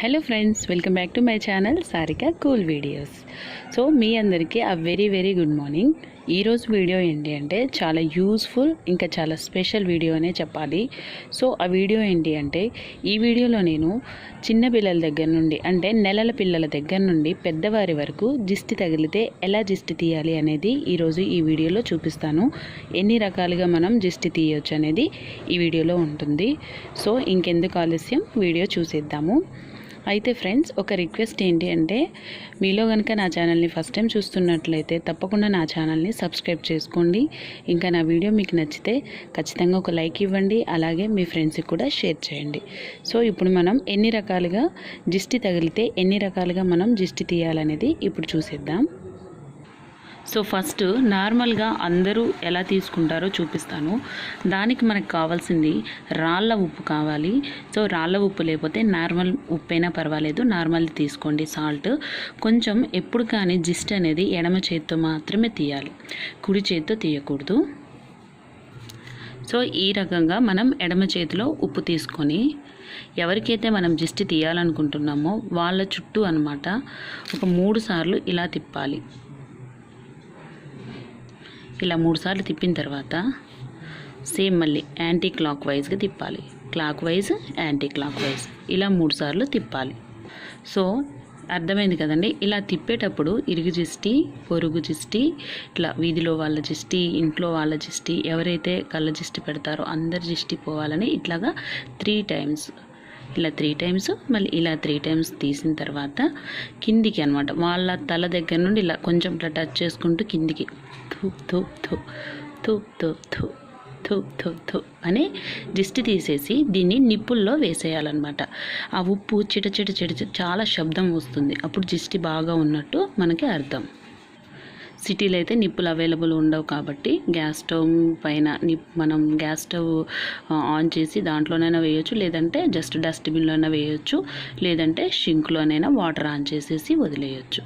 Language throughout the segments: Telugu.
Hello friends welcome back to my channel Sarika cool videos so మీ అందరికీ ఆ వెరీ వెరీ గుడ్ మార్నింగ్ ఈరోజు వీడియో ఏంటి అంటే చాలా యూస్ఫుల్ ఇంకా చాలా స్పెషల్ వీడియో అనే చెప్పాలి. సో ఆ వీడియో ఏంటి అంటే ఈ వీడియోలో నేను చిన్న పిల్లల దగ్గర నుండి అంటే నెలల పిల్లల దగ్గర నుండి పెద్దవారి వరకు దిష్టి తగిలితే ఎలా దిష్టి తీయాలి అనేది ఈరోజు ఈ వీడియోలో చూపిస్తాను. ఎన్ని రకాలుగా మనం దిష్టి తీయవచ్చు అనేది ఈ వీడియోలో ఉంటుంది. సో ఇంకెందుకు ఆలస్యం? వీడియో చూసేద్దాము. అయితే ఫ్రెండ్స్ ఒక రిక్వెస్ట్ ఏంటి అంటే మీలో కనుక నా ఛానల్ని ఫస్ట్ టైం చూస్తున్నట్లయితే తప్పకుండా నా ఛానల్ని సబ్స్క్రైబ్ చేసుకోండి. ఇంకా నా వీడియో మీకు నచ్చితే ఖచ్చితంగా ఒక లైక్ ఇవ్వండి అలాగే మీ ఫ్రెండ్స్కి కూడా షేర్ చేయండి. సో ఇప్పుడు మనం ఎన్ని రకాలుగా దిష్టి తగిలితే ఎన్ని రకాలుగా మనం దిష్టి తీయాలనేది ఇప్పుడు చూసేద్దాం. సో ఫస్ట్ నార్మల్గా అందరూ ఎలా తీసుకుంటారో చూపిస్తాను. దానికి మనకు కావాల్సింది రాళ్ళ ఉప్పు కావాలి. సో రాళ్ళ ఉప్పు లేకపోతే నార్మల్ ఉప్పు అయినా పర్వాలేదు. నార్మల్ తీసుకోండి సాల్ట్. కొంచెం ఎప్పుడు కానీ జిస్ట్ అనేది ఎడమ చేతితో మాత్రమే తీయాలి. కుడి చేతితో తీయకూడదు. సో ఈ రకంగా మనం ఎడమ చేతిలో ఉప్పు తీసుకొని ఎవరికైతే మనం జిస్ట్ తీయాలనుకుంటున్నామో వాళ్ళ చుట్టూ అనమాట ఒక మూడు సార్లు ఇలా తిప్పాలి. ఇలా మూడు సార్లు తిప్పిన తర్వాత సేమ్ మళ్ళీ యాంటీ క్లాక్ వైజ్గా తిప్పాలి. Clock wise anti clock wise ఇలా మూడు సార్లు తిప్పాలి. సో అర్థమైంది కదండి? ఇలా తిప్పేటప్పుడు ఇరుగు జిస్టి పొరుగు జిస్టి ఇట్లా వీధిలో వాళ్ళ జిస్టి ఇంట్లో వాళ్ళ జిస్టి ఎవరైతే కళ్ళ జిస్టి పెడతారో అందరి జిస్టి పోవాలని ఇట్లాగా త్రీ టైమ్స్ ఇలా త్రీ టైమ్స్ మళ్ళీ ఇలా త్రీ టైమ్స్ తీసిన తర్వాత కిందికి అనమాట వాళ్ళ తల దగ్గర నుండి ఇలా కొంచెం ఇట్లా టచ్ చేసుకుంటూ కిందికి ధూప్ ధూప్ ధూప్ ధూప్ ధూప్ ధూప్ థు థు థు అని దిష్టి తీసేసి దీన్ని నిప్పుల్లో వేసేయాలన్నమాట. ఆ ఉప్పు చిట చిట చిట చాలా శబ్దం వస్తుంది. అప్పుడు దిష్టి బాగా ఉన్నట్టు మనకి అర్థం. సిటీలో అయితే నిప్పులు అవైలబుల్ ఉండవు కాబట్టి గ్యాస్ స్టవ్ పైన నిప్ మనం గ్యాస్ స్టవ్ ఆన్ చేసి దాంట్లోనైనా వేయొచ్చు. లేదంటే జస్ట్ డస్ట్బిన్లోనైనా వేయొచ్చు. లేదంటే షింక్లోనైనా వాటర్ ఆన్ చేసేసి వదిలేయచ్చు.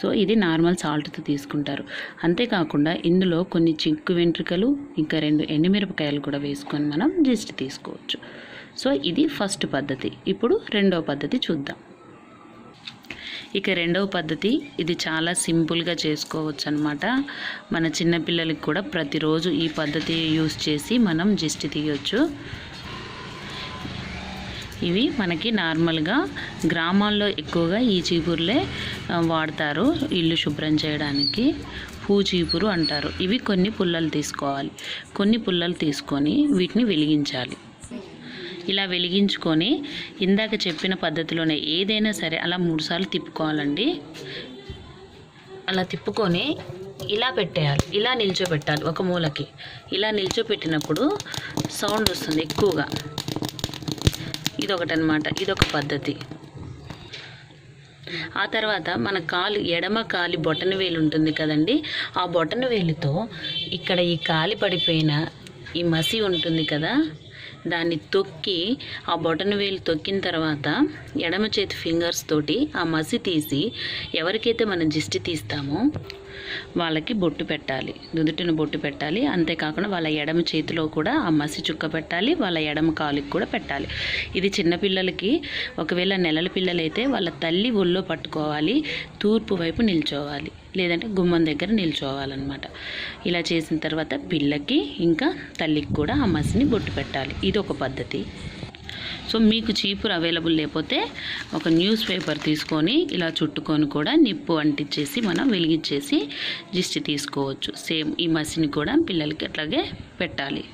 సో ఇది నార్మల్ సాల్ట్తో తీసుకుంటారు. అంతేకాకుండా ఇందులో కొన్ని చిక్కు వెంట్రుకలు ఇంకా రెండు ఎండుమిరపకాయలు కూడా వేసుకొని మనం జిస్ట్ తీసుకోవచ్చు. సో ఇది ఫస్ట్ పద్ధతి. ఇప్పుడు రెండవ పద్ధతి చూద్దాం. ఇక రెండవ పద్ధతి ఇది చాలా సింపుల్గా చేసుకోవచ్చు అనమాట మన చిన్నపిల్లలకి కూడా ప్రతిరోజు ఈ పద్ధతి యూస్ చేసి మనం జిస్ట్ తీయొచ్చు. ఇవి మనకి నార్మల్గా గ్రామాల్లో ఎక్కువగా ఈ చీపుర్లే వాడతారు ఇల్లు శుభ్రం చేయడానికి. పూ చీపురు అంటారు. ఇవి కొన్ని పుల్లలు తీసుకోవాలి. కొన్ని పుల్లలు తీసుకొని వీటిని వెలిగించాలి. ఇలా వెలిగించుకొని ఇందాక చెప్పిన పద్ధతిలోనే ఏదైనా సరే అలా మూడుసార్లు తిప్పుకోవాలండి. అలా తిప్పుకొని ఇలా పెట్టేయాలి. ఇలా నిల్చోబెట్టాలి ఒక మూలకి. ఇలా నిల్చోబెట్టినప్పుడు సౌండ్ వస్తుంది ఎక్కువగా. ఇదొకటి అనమాట ఇదొక పద్ధతి. ఆ తర్వాత మన కాలు ఎడమ కాలి బొటన వేలు ఉంటుంది కదండి. ఆ బొటన వేలుతో ఇక్కడ ఈ కాలి పడిపోయిన ఈ మసి ఉంటుంది కదా దాన్ని తొక్కి ఆ బొటన వేలు తొక్కిన తర్వాత ఎడమ చేతి ఫింగర్స్ తోటి ఆ మసి తీసి ఎవరికైతే మనం జిస్టి తీస్తామో వాళ్ళకి బొట్టు పెట్టాలి. నుదుటిన బొట్టు పెట్టాలి. అంతేకాకుండా వాళ్ళ ఎడమ చేతిలో కూడా ఆ మసి చుక్క పెట్టాలి. వాళ్ళ ఎడమ కాలుకి కూడా పెట్టాలి. ఇది చిన్నపిల్లలకి ఒకవేళ నెలల పిల్లలైతే వాళ్ళ తల్లి ఒళ్ళో పట్టుకోవాలి. తూర్పు వైపు నిల్చోవాలి. లేదంటే గుమ్మం దగ్గర నిల్చోవాలన్నమాట. ఇలా చేసిన తర్వాత పిల్లకి ఇంకా తల్లికి కూడా ఆ మసిని బొట్టు పెట్టాలి. ఇది ఒక పద్ధతి. సో మీకు చీపురు అవైలబుల్ లేకపోతే ఒక న్యూస్ పేపర్ తీసుకొని ఇలా చుట్టుకొని కూడా నిప్పు అంటించేసి మనం వెలిగించేసి దిష్టి తీసుకోవచ్చు. సేమ్ ఈ మసిని కూడా పిల్లలకి అట్లాగే పెట్టాలి.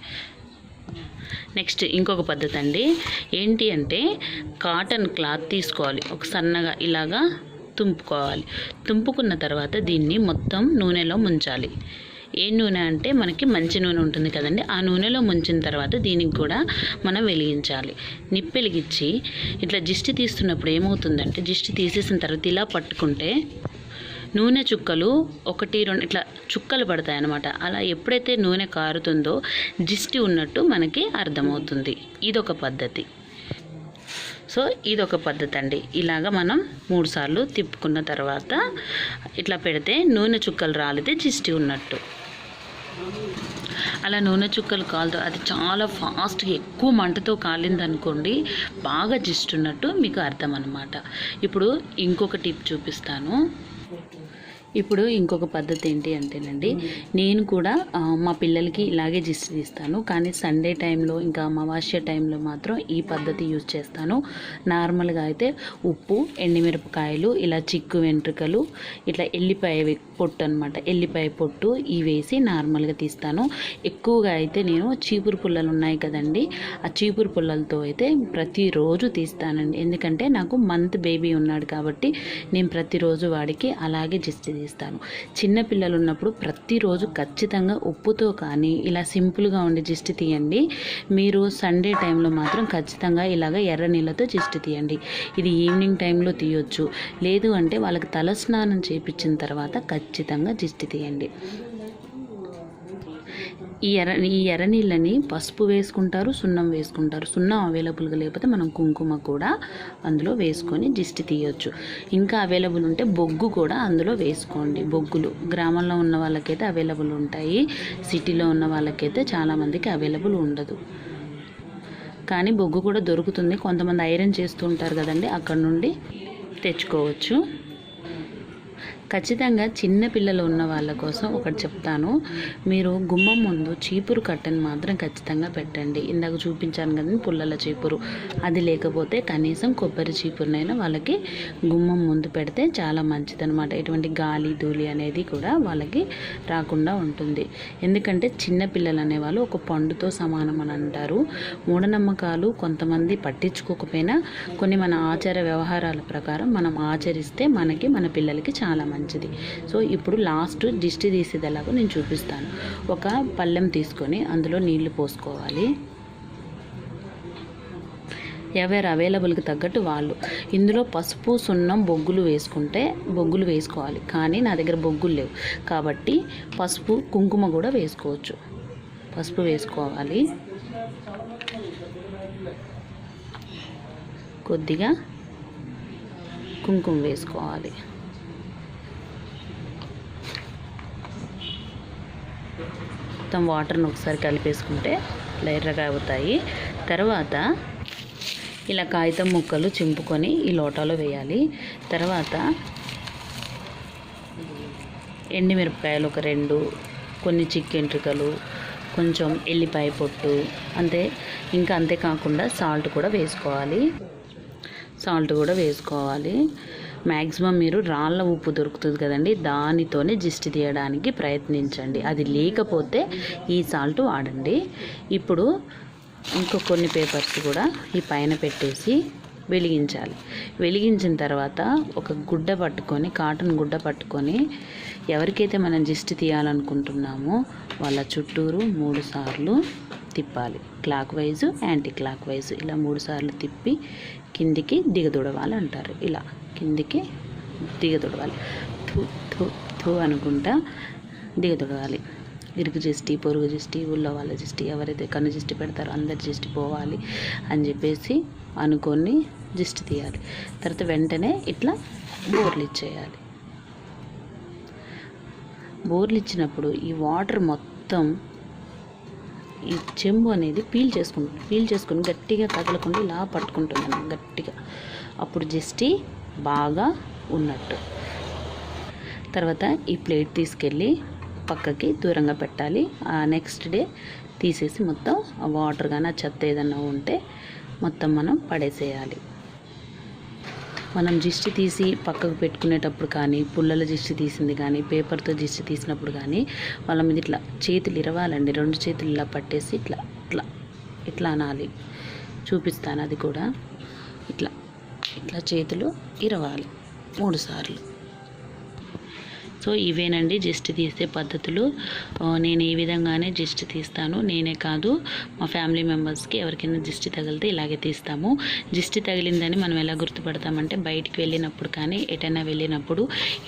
నెక్స్ట్ ఇంకొక పద్ధతి అండి. ఏంటి అంటే కాటన్ క్లాత్ తీసుకోవాలి. ఒక సన్నగా ఇలాగా తుంపుకోవాలి. తుంపుకున్న తర్వాత దీన్ని మొత్తం నూనెలో ముంచాలి. ఏ నూనె అంటే మనకి మంచి నూనె ఉంటుంది కదండి. ఆ నూనెలో ముంచిన తర్వాత దీనికి కూడా మనం వెలిగించాలి. నిప్పు వెలిగించి ఇట్లా దిష్టి తీస్తున్నప్పుడు ఏమవుతుందంటే దిష్టి తీసేసిన తర్వాత ఇలా పట్టుకుంటే నూనె చుక్కలు ఒకటి రెండు ఇట్లా చుక్కలు పడతాయి అన్నమాట. అలా ఎప్పుడైతే నూనె కారుతుందో దిష్టి ఉన్నట్టు మనకి అర్థమవుతుంది. ఇదొక పద్ధతి. సో ఇది ఒక పద్ధతి అండి ఇలాగ మనం మూడుసార్లు తిప్పుకున్న తర్వాత ఇట్లా పెడితే నూనె చుక్కలు రాలితే జిష్టి ఉన్నట్టు. అలా నూనె చుక్కలు కాలుతో అది చాలా ఫాస్ట్గా ఎక్కువ మంటతో కాలిందనుకోండి బాగా బాగా ఉన్నట్టు మీకు అర్థం అనమాట ఇప్పుడు ఇంకొక టిప్ చూపిస్తాను. ఇప్పుడు ఇంకొక పద్ధతి ఏంటి అంటేనండి నేను కూడా మా పిల్లలకి ఇలాగే జిస్ట్ తీస్తాను. కానీ సండే టైంలో ఇంకా అమావాస్య టైంలో మాత్రం ఈ పద్ధతి యూజ్ చేస్తాను. నార్మల్గా అయితే ఉప్పు ఎండిమిరపకాయలు ఇలా చిక్కు వెంట్రుకలు ఇట్లా ఎల్లిపాయ పొట్టు అనమాట ఎల్లిపాయ పొట్టు ఇవి వేసి నార్మల్గా తీస్తాను. ఎక్కువగా అయితే నేను చీపురు పుల్లలు ఉన్నాయి కదండి ఆ చీపురు పుల్లలతో అయితే ప్రతిరోజు తీస్తానండి. ఎందుకంటే నాకు మంత్ బేబీ ఉన్నాడు కాబట్టి నేను ప్రతిరోజు వాడికి అలాగే జిస్ట్ అందిస్తాను చిన్నపిల్లలు ఉన్నప్పుడు ప్రతిరోజు ఖచ్చితంగా ఉప్పుతో కానీ ఇలా సింపుల్గా ఉండే జిస్ట్ తీయండి. మీరు సండే టైంలో మాత్రం ఖచ్చితంగా ఇలాగ ఎర్ర నీళ్ళతో జిస్ట్ తీయండి. ఇది ఈవినింగ్ టైంలో తీయొచ్చు. లేదు అంటే వాళ్ళకి తలస్నానం చేపించిన తర్వాత ఖచ్చితంగా జిస్ట్ తీయండి. ఈ ఎర్ర ఈ ఎర్ర నీళ్ళని పసుపు వేసుకుంటారు సున్నం వేసుకుంటారు. సున్నం అవైలబుల్గా లేకపోతే మనం కుంకుమ కూడా అందులో వేసుకొని జిస్ట్ తీయొచ్చు. ఇంకా అవైలబుల్ ఉంటే బొగ్గు కూడా అందులో వేసుకోండి. బొగ్గులు. గ్రామంలో ఉన్న వాళ్ళకైతే అవైలబుల్ ఉంటాయి. సిటీలో ఉన్న వాళ్ళకైతే చాలామందికి అవైలబుల్ ఉండదు. కానీ బొగ్గు కూడా దొరుకుతుంది. కొంతమంది ఐరన్ చేస్తూ ఉంటారు కదండి అక్కడ నుండి తెచ్చుకోవచ్చు. ఖచ్చితంగా చిన్న పిల్లలు ఉన్న వాళ్ళ కోసం ఒకటి చెప్తాను. మీరు గుమ్మం ముందు చీపురు కట్టని మాత్రం ఖచ్చితంగా పెట్టండి. ఇందాక చూపించాను కదండి పుల్లల చీపురు. అది లేకపోతే కనీసం కొబ్బరి చీపురునైనా వాళ్ళకి గుమ్మం ముందు పెడితే చాలా మంచిదనమాట ఎటువంటి గాలి ధూళి అనేది కూడా వాళ్ళకి రాకుండా ఉంటుంది. ఎందుకంటే చిన్న పిల్లలు అనేవాళ్ళు ఒక పండుతో సమానం అని అంటారు. మూఢనమ్మకాలు కొంతమంది పట్టించుకోకపోయినా కొన్ని మన ఆచార వ్యవహారాల ప్రకారం మనం ఆచరిస్తే మనకి మన పిల్లలకి చాలా మంచిది. సో ఇప్పుడు లాస్ట్ దిష్టి తీసేది నేను చూపిస్తాను. ఒక పళ్ళెం తీసుకొని అందులో నీళ్ళు పోసుకోవాలి. ఎవరు అవైలబుల్కి తగ్గట్టు వాళ్ళు. ఇందులో పసుపు సున్నం బొగ్గులు వేసుకుంటే బొగ్గులు వేసుకోవాలి. కానీ నా దగ్గర బొగ్గులు లేవు. కాబట్టి పసుపు కుంకుమ కూడా వేసుకోవచ్చు. పసుపు వేసుకోవాలి. కొద్దిగా కుంకుమ వేసుకోవాలి. మొత్తం వాటర్ని ఒకసారి కలిపేసుకుంటే లైర్రగా ఎర్రగా అవుతాయి. తర్వాత ఇలా కాగితం ముక్కలు చింపుకొని ఈ లోటాలో వేయాలి. తర్వాత ఎండిమిరపకాయలు ఒక రెండు కొన్ని చిక్కెంట్రికలు కొంచెం ఎల్లిపాయ పొట్టు అంతే. ఇంకా అంతేకాకుండా సాల్ట్ కూడా వేసుకోవాలి. సాల్ట్ కూడా వేసుకోవాలి. మ్యాక్సిమం మీరు రాళ్ళ ఉప్పు దొరుకుతుంది కదండి దానితోనే జిస్ట్ తీయడానికి ప్రయత్నించండి. అది లేకపోతే ఈ సాల్ట్ వాడండి. ఇప్పుడు ఇంకో కొన్ని పేపర్స్ కూడా ఈ పైన పెట్టేసి వెలిగించాలి. వెలిగించిన తర్వాత ఒక గుడ్డ పట్టుకొని కాటన్ గుడ్డ పట్టుకొని ఎవరికైతే మనం జిస్ట్ తీయాలనుకుంటున్నామో వాళ్ళ చుట్టూరు మూడు సార్లు తిప్పాలి. Clock wise anti clock wise ఇలా మూడు సార్లు తిప్పి కిందికి దిగదుడవాలి అంటారు. ఇలా కిందికి దిగదుడవాలి థూ థూ థూ అనుకుంటా దిగ తుడవాలి. ఇరుకు జిస్టి పొరుగు జిస్టి ఊళ్ళో వాళ్ళ జిస్టి ఎవరైతే కన్ను జిస్టి పెడతారో అందరి జిస్టి పోవాలి అని చెప్పేసి అనుకొని జిస్టి తీయాలి. తర్వాత వెంటనే ఇట్లా బోర్లు ఇచ్చేయాలి. బోర్లు ఇచ్చినప్పుడు ఈ వాటర్ మొత్తం ఈ చెంబు అనేది పీల్ చేసుకుంటుంది. పీల్ చేసుకుని గట్టిగా కదలకుండా ఇలా పట్టుకుంటుంది గట్టిగా. అప్పుడు జస్టి బాగా ఉన్నట్టు. తర్వాత ఈ ప్లేట్ తీసుకెళ్ళి పక్కకి దూరంగా పెట్టాలి. ఆ నెక్స్ట్ డే తీసేసి మొత్తం ఆ వాటర్ కానీ ఆ చెత్త ఏదన్నా ఉంటే మొత్తం మనం పడేసేయాలి. మనం దిష్టి తీసి పక్కకు పెట్టుకునేటప్పుడు కానీ పుల్లల దిష్టి తీసింది కానీ పేపర్తో దిష్టి తీసినప్పుడు కానీ వాళ్ళ మీద ఇట్లా చేతులు ఇరవాలండి. రెండు చేతులు ఇలా పట్టేసి ఇట్లా ఇట్లా ఇట్లా అనాలి. చూపిస్తాను అది కూడా. ఇట్లా. ఇట్లా చేతులు ఇరవాలి. మూడు సార్లు. సో ఇవేనండి జిస్ట్ తీసే పద్ధతులు. నేను ఈ విధంగానే జిస్ట్ తీస్తాను. నేనే కాదు మా ఫ్యామిలీ మెంబర్స్కి ఎవరికైనా జిస్ట్ తగిలితే ఇలాగే తీస్తాము. జిస్ట్ తగిలిందని మనం ఎలా గుర్తుపడతామంటే బయటికి వెళ్ళినప్పుడు కానీ ఎటైనా వెళ్ళినప్పుడు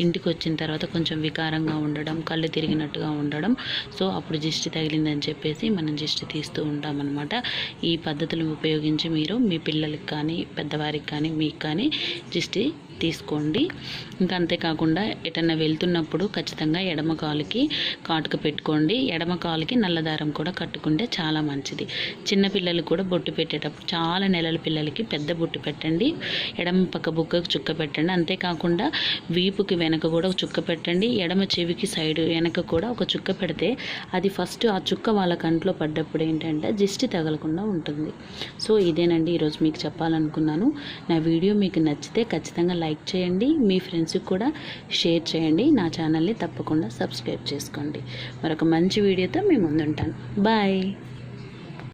ఇంటికి వచ్చిన తర్వాత కొంచెం వికారంగా ఉండడం కళ్ళు తిరిగినట్టుగా ఉండడం. సో అప్పుడు జిస్ట్ తగిలిందని చెప్పేసి మనం జిస్ట్ తీస్తూ ఉంటామన్నమాట. ఈ పద్ధతులను ఉపయోగించి మీరు మీ పిల్లలకి కానీ పెద్దవారికి కానీ మీకు కానీ జిస్ట్ తీసుకోండి. ఇంకా అంతేకాకుండా ఎటన్నా వెళ్తున్నప్పుడు ఖచ్చితంగా ఎడమ కాలుకి కాటుక పెట్టుకోండి. ఎడమ కాలుకి నల్లదారం కూడా కట్టుకుంటే చాలా మంచిది. చిన్నపిల్లలు కూడా బొట్టు పెట్టేటప్పుడు చాలా నెలల పిల్లలకి పెద్ద బొట్టు పెట్టండి. ఎడమ పక్క బుక్కకు చుక్క పెట్టండి. అంతేకాకుండా వీపుకి వెనక కూడా ఒక చుక్క పెట్టండి. ఎడమ చెవికి సైడ్ వెనక కూడా ఒక చుక్క పెడితే అది ఫస్ట్ ఆ చుక్క వాళ్ళ కంట్లో పడ్డప్పుడు ఏంటంటే దిష్టి తగలకుండా ఉంటుంది. సో ఇదేనండి ఈరోజు మీకు చెప్పాలనుకున్నాను. నా వీడియో మీకు నచ్చితే ఖచ్చితంగా లైక్ చేయండి మీ ఫ్రెండ్స్కి కూడా షేర్ చేయండి నా ఛానల్ని తప్పకుండా సబ్స్క్రైబ్ చేసుకోండి. మరొక మంచి వీడియోతో మీ ముందుంటాను. బాయ్.